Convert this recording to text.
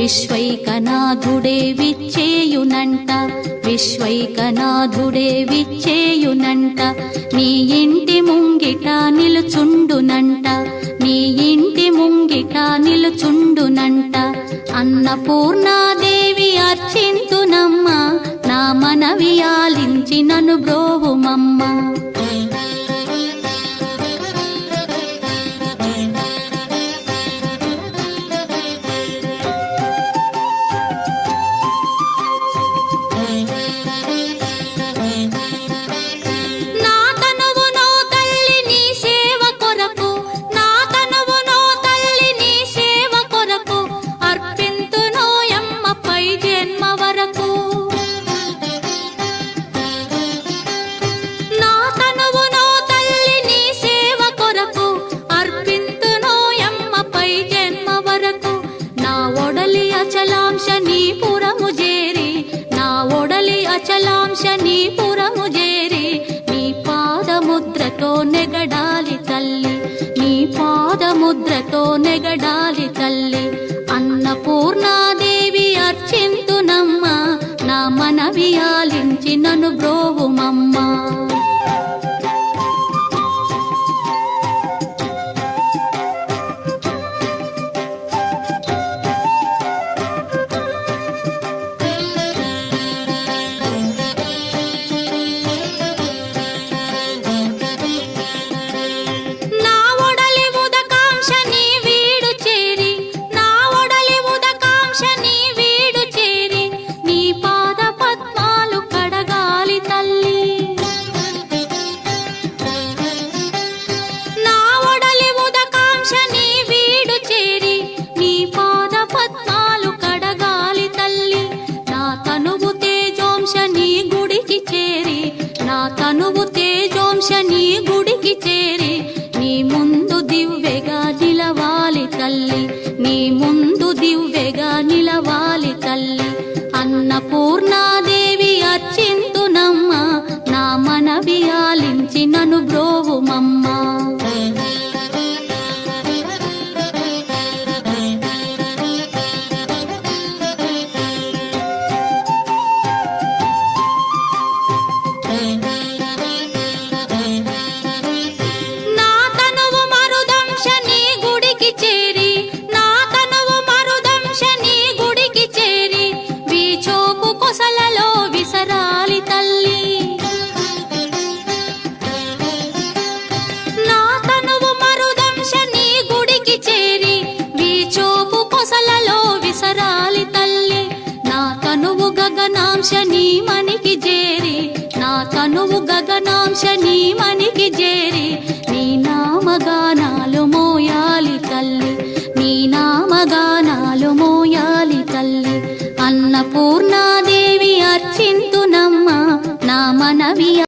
విశ్వైకనాథుడే విచ్చేయునంట విశ్వైకనాథుడే విచ్చేయునంట. నీ ఇంటి ముంగిట నిలుచుండునంట నీ ఇంటి ముంగిట నిలుచుండునంట. అన్నపూర్ణాదేవి అర్చింతున నెగడాలి తల్లి. నీ పాదముద్రతో నెగడాలి తల్లి. అన్నపూర్ణాదేవి అర్చి నిలవాలి తల్లి. అన్నపూర్ణాదేవి అర్చింతునమ్మ. నా మనవి ఆలించి నను బ్రోవుమమ్మా ಗಗನಾಂಶ ನೀ ಮನಿಗೆ ಜೇರಿ ನೀ ನಾಮಗಾನಾಲು ಮೋಯಾಲಿ ತಲ್ಲಿ ನೀ ನಾಮಗಾನಾಲು ಮೋಯಾಲಿ ತಲ್ಲಿ ಅನ್ನಪೂರ್ಣ